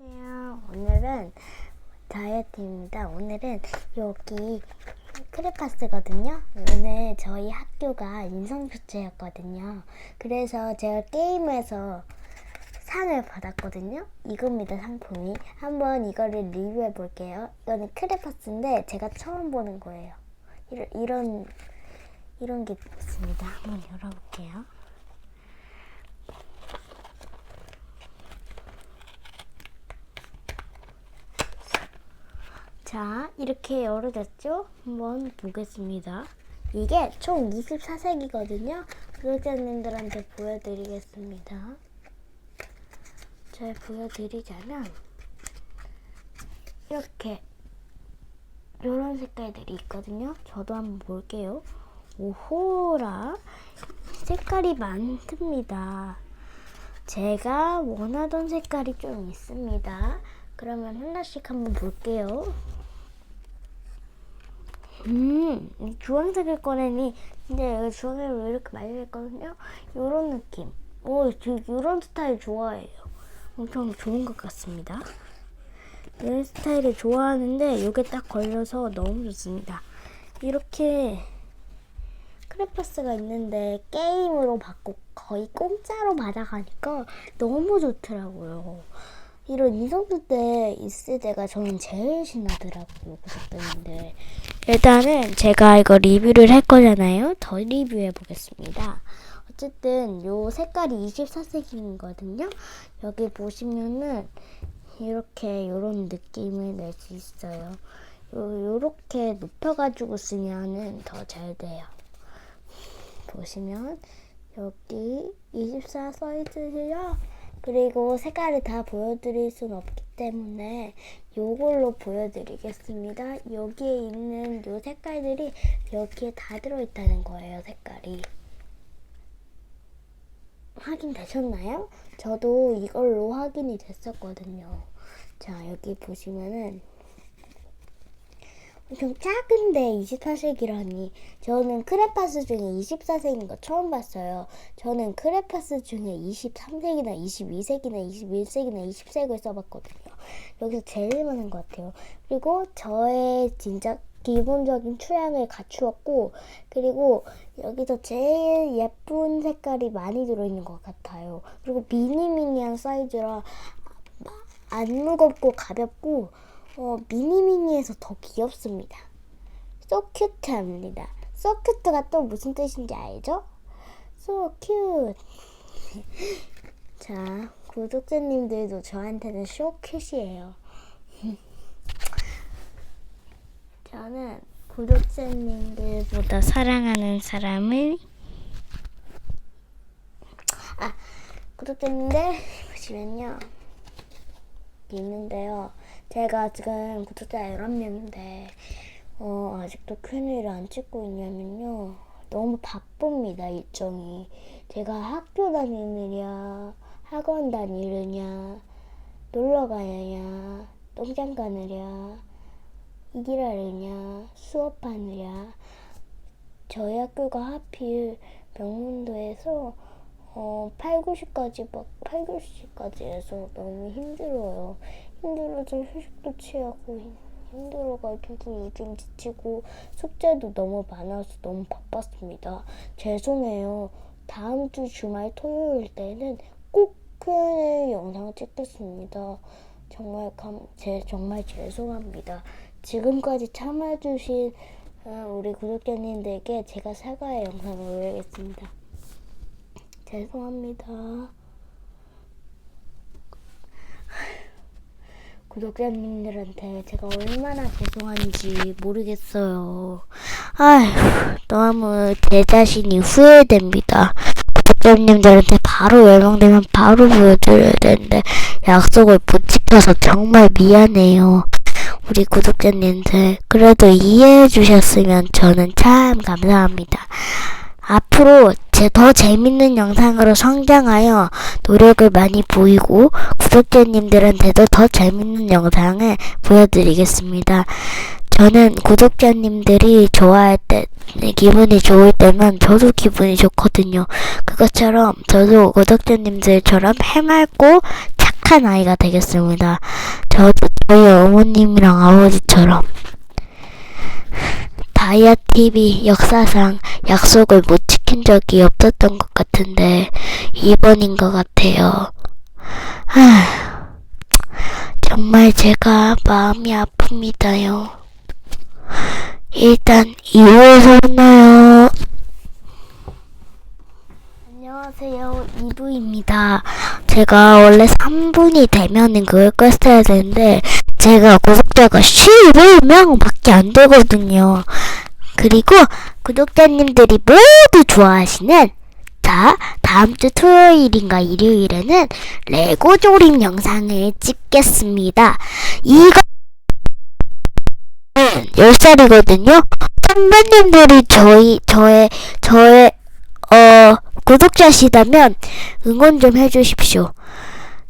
안녕하세요. 오늘은 다이어트입니다. 오늘은 여기 크레파스거든요. 오늘 저희 학교가 인성교체였거든요. 그래서 제가 게임에서 상을 받았거든요. 이겁니다, 상품이. 한번 이거를 리뷰해 볼게요. 이거는 크레파스인데 제가 처음 보는 거예요. 이런, 이런, 이런 게 있습니다. 한번 열어볼게요. 자, 이렇게 열어졌죠? 한번 보겠습니다. 이게 총 24색이거든요. 구독자님들한테 보여드리겠습니다. 잘 보여드리자면 이렇게 이런 색깔들이 있거든요. 저도 한번 볼게요. 오호라 색깔이 많습니다. 제가 원하던 색깔이 좀 있습니다. 그러면 하나씩 한번 볼게요. 음, 이 주황색을 꺼내니, 근데 여기 주황색을 왜 이렇게 많이 했거든요? 요런 느낌. 오, 저 요런 스타일 좋아해요. 엄청 좋은 것 같습니다. 이런 스타일을 좋아하는데, 요게 딱 걸려서 너무 좋습니다. 이렇게 크레파스가 있는데, 게임으로 받고 거의 공짜로 받아가니까 너무 좋더라고요. 이런 이성도 때 있을 때가 저는 제일 신나더라고요. 구독자님들. 일단은 제가 이거 리뷰를 할 거잖아요. 더 리뷰해 보겠습니다. 어쨌든 요 색깔이 24색이거든요. 여기 보시면은 이렇게 요런 느낌을 낼 수 있어요. 요, 요렇게 높여가지고 쓰면은 더 잘 돼요. 보시면 여기 24 써 있으시죠? 그리고 색깔을 다 보여드릴 순 없기 때문에 요걸로 보여드리겠습니다. 여기에 있는 요 색깔들이 여기에 다 들어있다는 거예요, 색깔이. 확인 되셨나요? 저도 이걸로 확인이 됐었거든요. 자, 여기 보시면은 엄청 작은데 24색이라니. 저는 크레파스 중에 24색인 거 처음 봤어요. 저는 크레파스 중에 23색이나 22색이나 21색이나 20색을 써봤거든요. 여기서 제일 많은 것 같아요. 그리고 저의 진짜 기본적인 취향을 갖추었고, 그리고 여기서 제일 예쁜 색깔이 많이 들어있는 것 같아요. 그리고 미니미니한 사이즈라 안 무겁고 가볍고, 어, 미니미니에서 더 귀엽습니다. Cute합니다. So cute가 또 무슨 뜻인지 알죠? Cute. 자, 구독자님들도 저한테는 cute이에요. 저는 구독자님들보다 사랑하는 사람을 아, 구독자님들 보시면요. 있는데요. 제가 지금 구독자 11명인데, 어, 아직도 큰일을 안 찍고 있냐면요. 너무 바쁩니다, 일정이. 제가 학교 다니느냐, 학원 다니느냐, 놀러 가느냐, 농장 가느냐, 일하느냐, 수업하느냐. 저희 학교가 하필 명문도에서 어, 8, 90까지 막 8, 90까지 해서 너무 힘들어요. 힘들어서 휴식도 취하고 힘들어가지고 요즘 지치고 숙제도 너무 많아서 너무 바빴습니다. 죄송해요. 다음 주 주말 토요일 때는 꼭 큰 영상 찍겠습니다. 정말 감, 제, 정말 죄송합니다. 지금까지 참아주신 어, 우리 구독자님들께 제가 사과의 영상을 올리겠습니다. 죄송합니다. 구독자님들한테 제가 얼마나 죄송한지 모르겠어요. 아휴, 너무 제 자신이 후회됩니다. 구독자님들한테 바로 열망되면 바로 보여드려야 되는데 약속을 못 지켜서 정말 미안해요. 우리 구독자님들 그래도 이해해 주셨으면 저는 참 감사합니다. 앞으로 제 더 재밌는 영상으로 성장하여 노력을 많이 보이고 구독자님들한테도 더 재밌는 영상을 보여드리겠습니다. 저는 구독자님들이 좋아할 때, 기분이 좋을 때면 저도 기분이 좋거든요. 그것처럼 저도 구독자님들처럼 해맑고 착한 착한 아이가 되겠습니다. 저도 저희 어머님이랑 아버지처럼 다이아 TV 역사상 약속을 못 지킨 적이 없었던 것 같은데 이번인 것 같아요. 하, 정말 제가 마음이 아픕니다요. 일단 2부에서 만나요. 안녕하세요. 2부입니다. 제가 원래 3분이 되면은 그걸 껐어야 되는데 제가 구독자가 11명밖에 안 되거든요. 그리고 구독자님들이 모두 좋아하시는 자, 다음 주 토요일인가 일요일에는 레고 조립 영상을 찍겠습니다. 이거 10살이거든요. 선배님들이 저희, 저의, 저의, 어, 구독자시다면 응원 좀 해주십시오.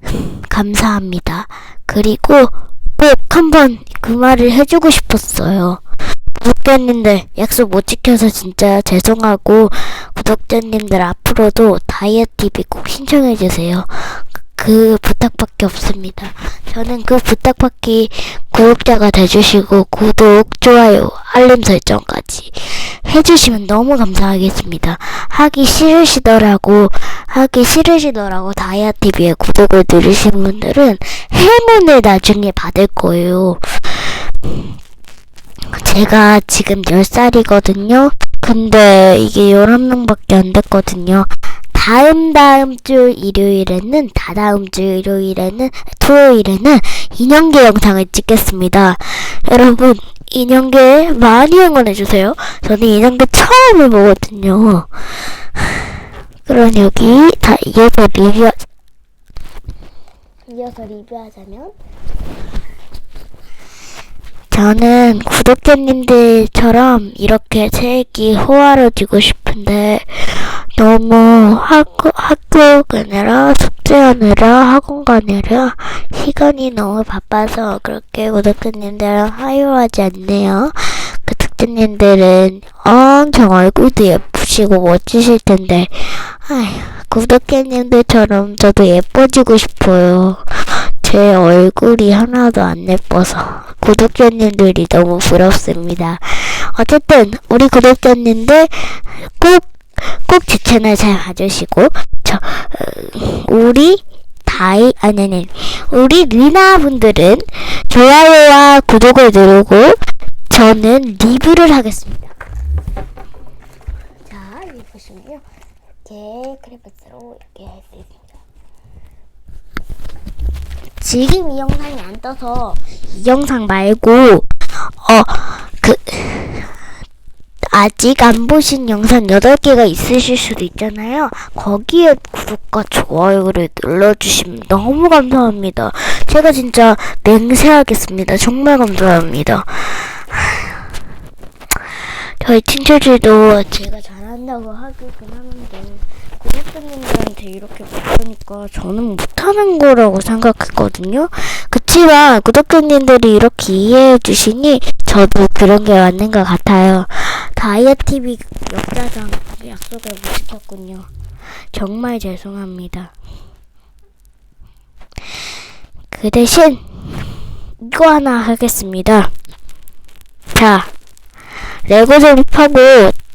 감사합니다. 그리고 꼭 한번 그 말을 해주고 싶었어요. 구독자님들 약속 못 지켜서 진짜 죄송하고 구독자님들 앞으로도 다이어TV 꼭 신청해주세요. 그- 그 부탁밖에 없습니다. 저는 그 부탁받기 구독자가 돼주시고 구독, 좋아요, 알림 설정까지 해주시면 너무 감사하겠습니다. 하기 싫으시더라고, 하기 싫으시더라고 다이아TV에 구독을 누르신 분들은 행운을 나중에 받을 거예요. 제가 지금 10살이거든요. 근데 이게 11명밖에 안 됐거든요. 다음 다음 주 일요일에는 다다음 주 일요일에는 토요일에는 인형계 영상을 찍겠습니다. 여러분 인형계 많이 응원해 주세요. 저는 인형계 처음 해보거든요. 그럼 여기 다 이어서 리뷰 이어서 리뷰하자면 저는 구독자님들처럼 이렇게 책이 호화로지고 싶은데 너무 학교, 학교 가느라 숙제하느라 학원 가느라 시간이 너무 바빠서 그렇게 구독자님들랑 화요하지 않네요. 구독자님들은 엄청 얼굴도 예쁘시고 멋지실 텐데 아휴, 구독자님들처럼 저도 예뻐지고 싶어요. 제 얼굴이 하나도 안 예뻐서 구독자님들이 너무 부럽습니다. 어쨌든 우리 구독자님들 꼭 꼭 제 채널 잘 봐주시고 저 어, 우리 다이 아니 아니 우리 리나 분들은 좋아요와 구독을 누르고 저는 리뷰를 하겠습니다. 자 여기 보시면요 이렇게 크레파스로 이렇게 할 수 있습니다. 지금 이 영상이 안 떠서 이 영상 말고 어 그 아직 안 보신 영상 8개가 있으실 수도 있잖아요. 거기에 구독과 좋아요를 눌러주시면 너무 감사합니다. 제가 진짜 맹세하겠습니다. 정말 감사합니다. 저희 친구들도 제가 잘한다고 하기는 하는데 구독자님들한테 이렇게 못하니까 저는 못하는 거라고 생각했거든요. 그치만 구독자님들이 이렇게 이해해 주시니 저도 그런 게 맞는 것 같아요. 다이어TV 역사상 약속을 못 지켰군요. 정말 죄송합니다. 그 대신 이거 하나 하겠습니다. 자, 레고 조립하고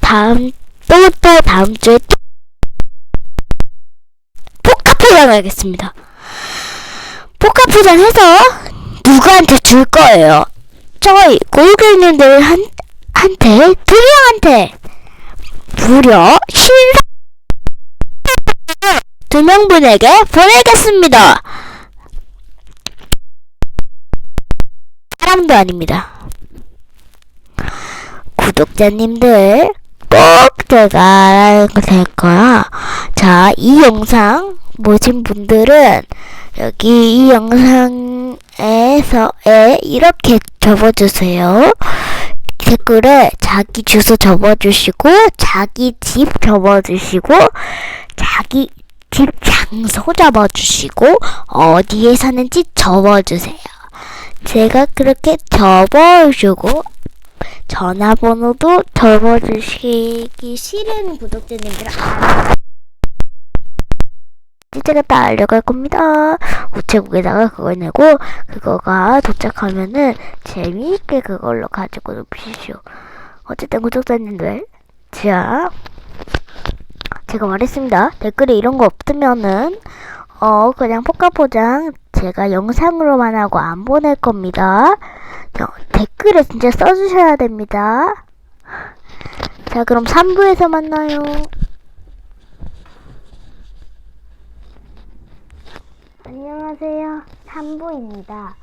다음 또 또 다음 주에 또 포카 포장 하겠습니다. 포카 포장 해서 누구한테 줄 거예요? 저희 고객님들 한 한테 두 명한테 무려 신상 두 명분에게 보내겠습니다. 사람도 아닙니다. 구독자님들 꼭 제가 알아야 될 거야. 자, 이 영상 보신 분들은 여기 이 영상에서에 이렇게 접어주세요. 댓글에 자기 주소 접어주시고 자기 집 접어주시고 자기 집 장소 접어주시고 어디에 사는지 접어주세요. 제가 그렇게 접어주고 전화번호도 접어주시기 싫은 구독자님들은 안 제가 다 알려갈 겁니다. 우체국에다가 그걸 내고 그거가 도착하면은 재미있게 그걸로 가지고 노십시오. 어쨌든 구독자님들 자 제가 말했습니다. 댓글에 이런 거 없으면은 어 그냥 포카포장 제가 영상으로만 하고 안 보낼 겁니다. 저, 댓글에 진짜 써주셔야 됩니다. 자 그럼 3부에서 만나요. 안녕하세요. 3부입니다.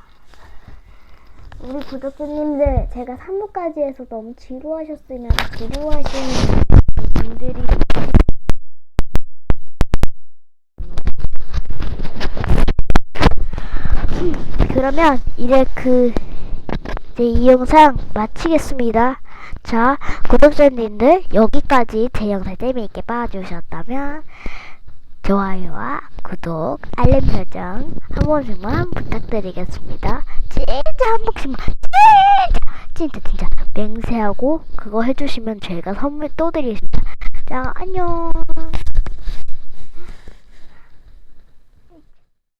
우리 구독자님들, 제가 3부까지 해서 너무 지루하셨으면 지루하시는 분들이 음, 그러면 이제 그 이제 이 영상 마치겠습니다. 자, 구독자님들 여기까지 제 영상 재미있게 봐주셨다면 좋아요와 구독, 알림 설정 한 번씩만 부탁드리겠습니다. 진짜 한 번씩만 진짜 진짜 진짜 맹세하고 그거 해주시면 제가 선물 또 드리겠습니다. 자 안녕.